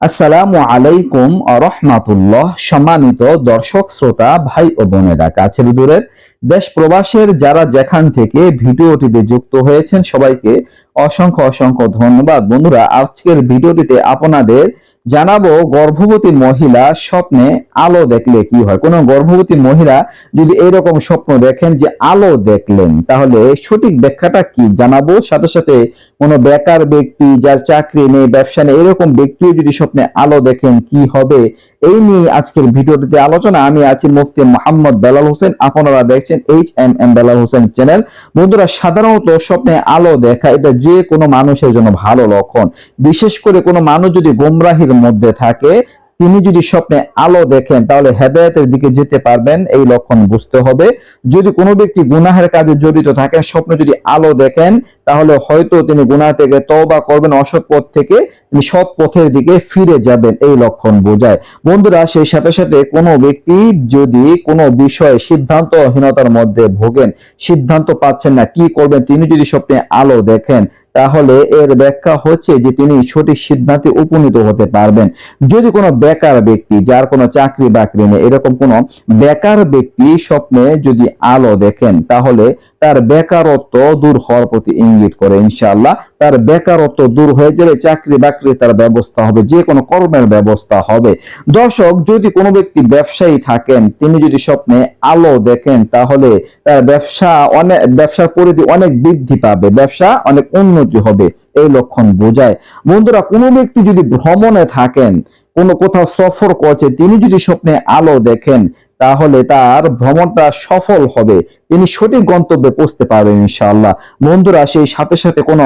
আসসালামু আলাইকুম রহমাতুল্লাহ সম্মানিত দর্শক, শ্রোতা, ভাই ও বোনেরা, কাছের দূরের দেশ প্রবাসের যারা যেখান থেকে ভিডিওটিতে যুক্ত হয়েছেন, সবাইকে অসংখ্য অসংখ্য ধন্যবাদ। বন্ধুরা, আজকের ভিডিওটিতে আপনাদের জানাব গর্ভবতী মহিলা স্বপ্নে আলো দেখলে কি হয়? কোনো গর্ভবতী মহিলা যদি এরকম স্বপ্ন দেখেন যে আলো দেখলেন, তাহলে সঠিক ব্যাখ্যাটা কি জানাব? সাথে সাথে কোনো বেকার ব্যক্তি যার চাকরি নেই, ব্যবসা নেই, এরকম ব্যক্তিও যদি স্বপ্নে আলো দেখেন কি হবে? এই নিয়ে আজকের ভিডিওটিতে আলোচনা। আমি আছি মুফতি মোহাম্মদ বেলাল হোসেন। আপনারা দেখছেন H M M Belal Hossain channel. বন্ধুরা, সাধারণত স্বপ্নে আলো দেখা এটা যে কোনো মানুষের জন্য ভালো লক্ষণ। বিশেষ করে কোনো মানুষ যদি গোমরাহির মধ্যে থাকে, তিনি যদি স্বপ্নে আলো দেখেন, তাহলে হেদায়তের দিকে যেতে পারবেন, এই লক্ষণ বুঝতে হবে। যদি কোনো ব্যক্তি গুনাহের কাজে জড়িত থাকেন, স্বপ্ন যদি আলো দেখেন তাহলে হয়তো তিনি গুনাহ থেকে তওবা করবেন, অসৎ পথ থেকে তিনি সৎ পথের দিকে ফিরে যাবেন, এই লক্ষণ বোঝায়। বন্ধুরা, সেই সাথে সাথে কোনো ব্যক্তি যদি কোনো বিষয়ে সিদ্ধান্তহীনতার মধ্যে ভোগেন, সিদ্ধান্ত পাচ্ছেন না, কি করবেন, তিনি যদি স্বপ্নে আলো দেখেন, তাহলে এর ব্যাখ্যা হচ্ছে যে তিনি সঠিক সিদ্ধান্তে উপনীত হতে পারবেন। যদি কোনো বেকার ব্যক্তি, যার কোনো চাকরি বাকরি নেই, এরকম কোনো বেকার ব্যক্তি স্বপ্নে যদি আলো দেখেন, তাহলে তার বেকারত্ব দূর হওয়ার প্রতি ইঙ্গিত করে, ইনশাআল্লাহ। তার বেকারত্ব দূর হয়ে যাবে, চাকরি বাকরি তার ব্যবস্থা হবে, যে কোনো কর্মের ব্যবস্থা হবে। দর্শক, যদি কোনো ব্যক্তি ব্যবসায়ী থাকেন, তিনি যদি স্বপ্নে আলো দেখেন, তাহলে তার ব্যবসা অনেক ব্যবসার পরিধি অনেক বৃদ্ধি পাবে, ব্যবসা অনেক উন্নতি হবে, এই লক্ষণ বোঝায়। বন্ধুরা, কোনো ব্যক্তি যদি ভ্রমণে থাকেন, কোনো কোথাও সফর করছে, তিনি যদি স্বপ্নে আলো দেখেন, তাহলে তার ভ্রমণটা সফল হবে। তিনি সঠিক গন্তব্যে পৌঁছতে পারবেন ইনশাআল্লাহ। বন্ধুরা, সেই সাথে সাথে কোনো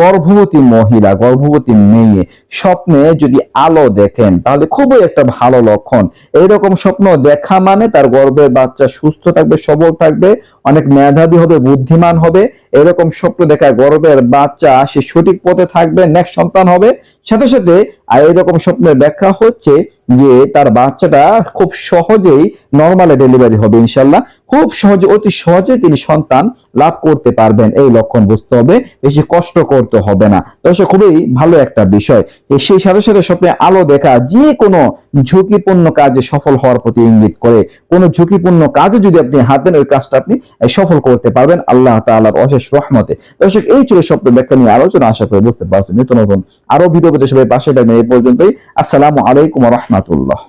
গর্ভবতী মহিলা, গর্ভবতী মেয়ে স্বপ্নে যদি আলো দেখেন, তাহলে খুবই একটা ভালো লক্ষণ। এইরকম স্বপ্ন দেখা মানে তার গর্ভের বাচ্চা সুস্থ থাকবে, সবল থাকবে, অনেক মেধাবী হবে, বুদ্ধিমান হবে। এরকম স্বপ্ন দেখা গর্ভের বাচ্চা সে সঠিক পথে থাকবে নেক্সট সন্তান হবে। সাথে সাথে, আর এরকম স্বপ্নের ব্যাখ্যা হচ্ছে যে তার বাচ্চাটা খুব সহজেই নর্মালে ডেলিভারি হবে ইনশাল্লাহ খুব সহজে, অতি সহজে তিনি সন্তান লাভ করতে পারবেন। এই লক্ষণ বুঝতে হবে, বেশি কষ্ট করতে হবে না। দর্শক, খুবই ভালো একটা বিষয়। সেই সাথে সাথে স্বপ্নে আলো দেখা, যে কোনো ঝুঁকিপূর্ণ কাজে সফল হওয়ার প্রতি ইঙ্গিত করে। কোনো ঝুঁকিপূর্ণ কাজে যদি আপনি হাত দেন, ওই কাজটা আপনি সফল করতে পারবেন আল্লাহ তাআলার অশেষ রহমতে। দর্শক, এই ছিল স্বপ্ন ব্যাখ্যা নিয়ে আলোচনা, আশা করে বুঝতে পারছেন। নিত্য নতুন আরও ভিডিও পেতে সবাই পাশে থাকবেন। এই পর্যন্তই। আসসালামু আলাইকুম রহমতুল্লাহ।